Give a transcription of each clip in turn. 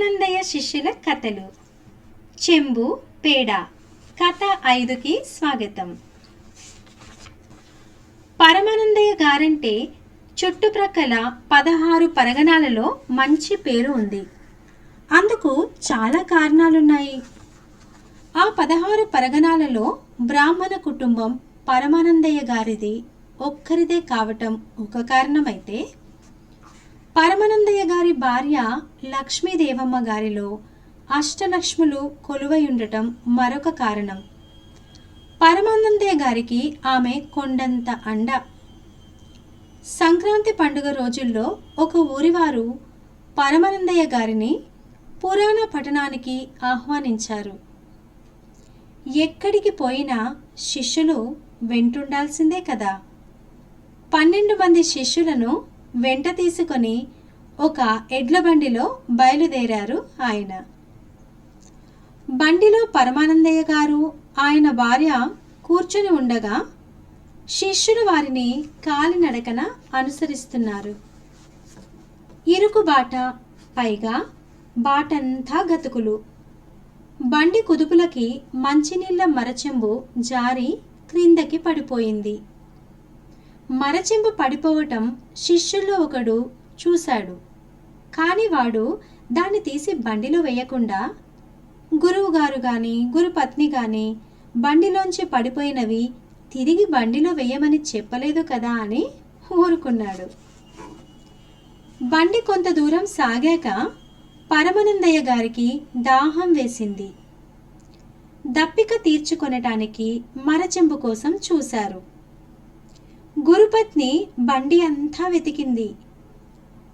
శిష్యుల కథలు. చెంబు పేడ. కథ ఐదుకి స్వాగతం. పరమానందయ్య గారంటే చుట్టుప్రక్కల పదహారు పరగణాలలో మంచి పేరు ఉంది. అందుకు చాలా కారణాలున్నాయి. ఆ పదహారు పరగణాలలో బ్రాహ్మణ కుటుంబం పరమానందయ్య గారిది ఒక్కరిదే కావటం ఒక కారణమైతే పరమానందయ్య గారి భార్య లక్ష్మీదేవమ్మ గారిలో అష్టలక్ష్ములు కొలువై ఉండటం మరొక కారణం. పరమానందయ్య గారికి ఆమె కొండంత అండ. సంక్రాంతి పండుగ రోజుల్లో ఒక ఊరివారు పరమానందయ్య గారిని పురాణ పఠనానికి ఆహ్వానించారు. ఎక్కడికి పోయినా శిష్యులు వెంటుండాల్సిందే కదా. పన్నెండు మంది శిష్యులను వెంట తీసుకొని ఒక ఎడ్ల బండిలో బయలుదేరారు ఆయన. బండిలో పరమానందయ్య గారు ఆయన భార్య కూర్చొని ఉండగా శిష్యులు వారిని కాలినడకన అనుసరిస్తున్నారు. ఇరుకు బాట పైగా బాటంతా గతుకులు. బండి కుదుపులకి మంచినీళ్ళ మరచెంబు జారి క్రిందకి పడిపోయింది. మరచెంబు పడిపోవటం శిష్యుల్లో ఒకడు చూశాడు. కాని వాడు దాన్ని తీసి బండిలో వేయకుండా గురువుగారు కానీ గురుపత్ని కానీ బండిలోంచి పడిపోయినవి తిరిగి బండిలో వేయమని చెప్పలేదు కదా అని ఊరుకున్నాడు. బండి కొంత దూరం సాగాక పరమానందయ్య గారికి దాహం వేసింది. దప్పిక తీర్చుకొనటానికి మరచెంబు కోసం చూశారు. గురుపత్ని బండి అంతా వెతికింది.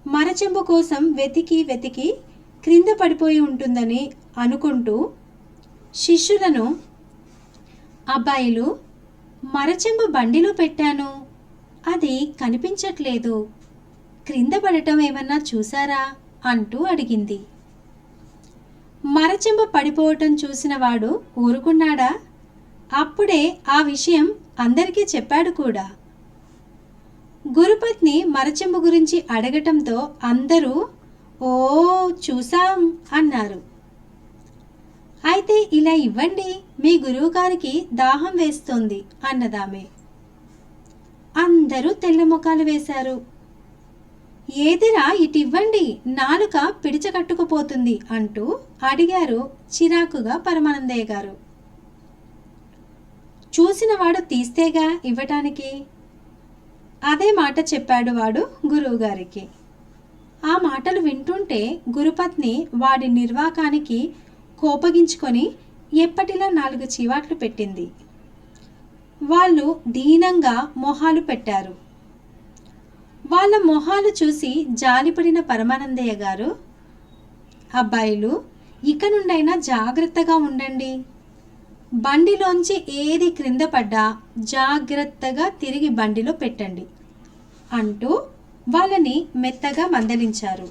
మరచెంబు కోసం వెతికి వెతికి క్రింద పడిపోయి ఉంటుందని అనుకుంటూ శిష్యులను అబ్బాయిలు మరచెంబు బండిలో పెట్టాను. అది కనిపించట్లేదు. క్రింద పడటం ఏమన్నా చూసారా అంటూ అడిగింది. మరచెంబ పడిపోవటం చూసిన వాడు ఊరుకున్నాడా? అప్పుడే ఆ విషయం అందరికీ చెప్పాడు కూడా. గురుపత్ని మరచెంబు గురించి అడగటంతో అందరూ ఓ చూసాం అన్నారు. అయితే ఇలా ఇవ్వండి మీ గురువుగారికి దాహం వేస్తోంది అన్నదామె. అందరూ తెల్ల ముఖాలు వేశారు. ఏదిరా ఇటివ్వండి నాలుక పిడిచకట్టుకుపోతుంది అంటూ అడిగారు చిరాకుగా పరమానందయ్య గారు. చూసినవాడు తీస్తేగా ఇవ్వటానికి? అదే మాట చెప్పాడు వాడు గురువుగారికి. ఆ మాటలు వింటుంటే గురుపత్ని వాడి నిర్వాకానికి కోపగించుకొని ఎప్పటిలా నాలుగు చీవాట్లు పెట్టింది. వాళ్ళు దీనంగా మొహాలు పెట్టారు. వాళ్ళ మొహాలు చూసి జాలిపడిన పరమానందయ్య గారు అబ్బాయిలు ఇక నుండైనా జాగ్రత్తగా ఉండండి. బండిలోంచి ఏది క్రింద పడ్డా జాగ్రత్తగా తిరిగి బండిలో పెట్టండి. అంటూ వాళ్ళని మెత్తగా మందలించారు.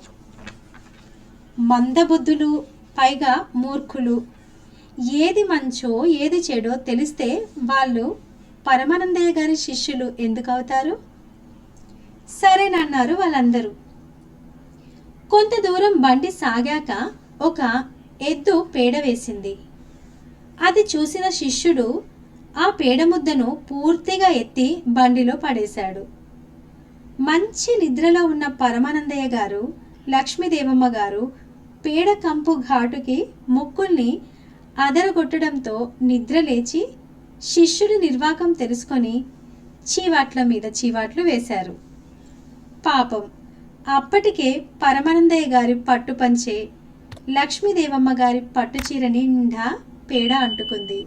మందబుద్ధులు పైగా మూర్ఖులు. ఏది మంచో ఏది చెడో తెలిస్తే వాళ్ళు పరమానందయ్య గారి శిష్యులు ఎందుకు అవుతారు? సరేనన్నారు వాళ్ళందరూ. కొంత దూరం బండి సాగాక ఒక ఎద్దు పేడ వేసింది. అది చూసిన శిష్యుడు ఆ పేడ ముద్దను పూర్తిగా ఎత్తి బండిలో పడేశాడు. మంచి నిద్రలో ఉన్న పరమానందయ్య గారు లక్ష్మీదేవమ్మ గారు పేడ కంపు ఘాటుకి ముక్కుల్ని అదరగొట్టడంతో నిద్ర లేచి శిష్యుడి నిర్వాకం తెలుసుకొని చీవాట్ల మీద చీవాట్లు వేశారు. పాపం అప్పటికే పరమానందయ్య గారి పట్టు పంచే లక్ష్మీదేవమ్మ గారి పట్టు చీర నిండా పేడ అంటుకుంది.